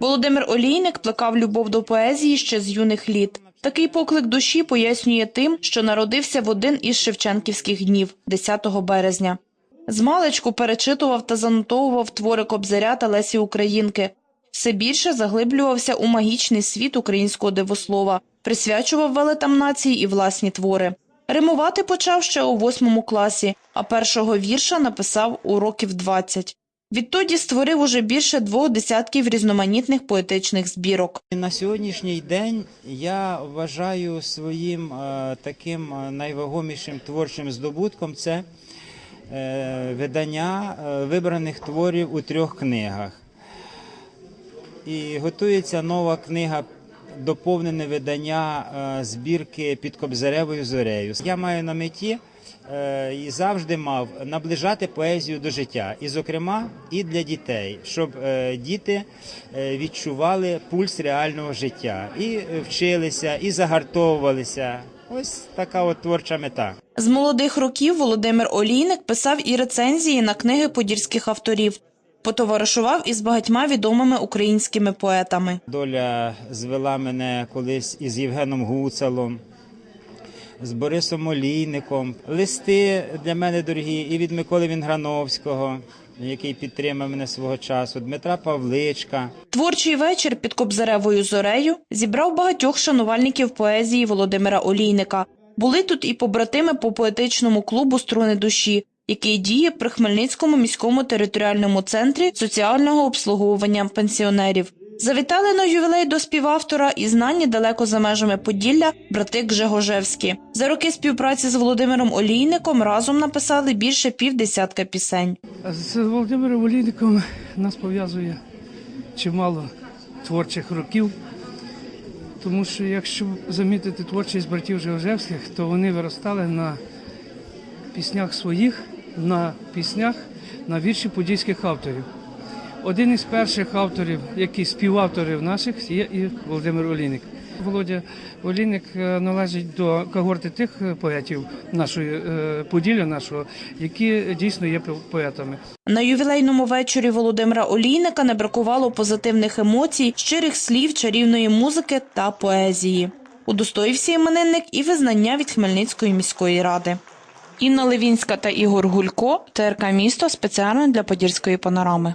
Володимир Олійник плекав любов до поезії ще з юних літ. Такий поклик душі пояснює тим, що народився в один із шевченківських днів, 10 березня. Змалечку перечитував та занотовував твори Кобзаря та Лесі Українки. Все більше заглиблювався у магічний світ українського дивослова, присвячував велетам нації і власні твори. Римувати почав ще у восьмому класі, а першого вірша написав у років 20. Відтоді створив уже більше двох десятків різноманітних поетичних збірок. На сьогоднішній день я вважаю своїм е, таким е, найвагомішим творчим здобутком це е, видання вибраних творів у трьох книгах. І готується нова книга, доповнене видання збірки під Кобзаревою зорею. Я маю на меті і завжди мав наближати поезію до життя, і, зокрема, і для дітей, щоб е, діти е, відчували пульс реального життя, і е, вчилися, і загартовувалися. Ось така от творча мета. З молодих років Володимир Олійник писав і рецензії на книги подільських авторів. Потоваришував із багатьма відомими українськими поетами. Доля звела мене колись із Євгеном Гуцалом, з Борисом Олійником. Листи для мене дорогі і від Миколи Вінграновського, який підтримав мене свого часу, Дмитра Павличка. Творчий вечір під Кобзаревою зорею зібрав багатьох шанувальників поезії Володимира Олійника. Були тут і побратими по поетичному клубу Струни душі, який діє при Хмельницькому міському територіальному центрі соціального обслуговування пенсіонерів. Завітали на ювілей до співавтора і знані далеко за межами Поділля брати Гжегожевські. За роки співпраці з Володимиром Олійником разом написали більше півдесятка пісень. З Володимиром Олійником нас пов'язує чимало творчих років, тому що якщо замітити творчість братів Жеожевських, то вони виростали на піснях своїх, на піснях на вірші подільських авторів. Один із перших авторів, які співавторів наших, є і Володимир Олійник. Володя Олійник е, належить до когорти тих е, поетів нашої е, Поділля нашого, які дійсно є поетами. На ювілейному вечорі Володимира Олійника не бракувало позитивних емоцій, щирих слів, чарівної музики та поезії. Удостоївся іменинник і визнання від Хмельницької міської ради. Інна Левінська та Ігор Гулько, ТРК «Місто» спеціально для Подільської панорами.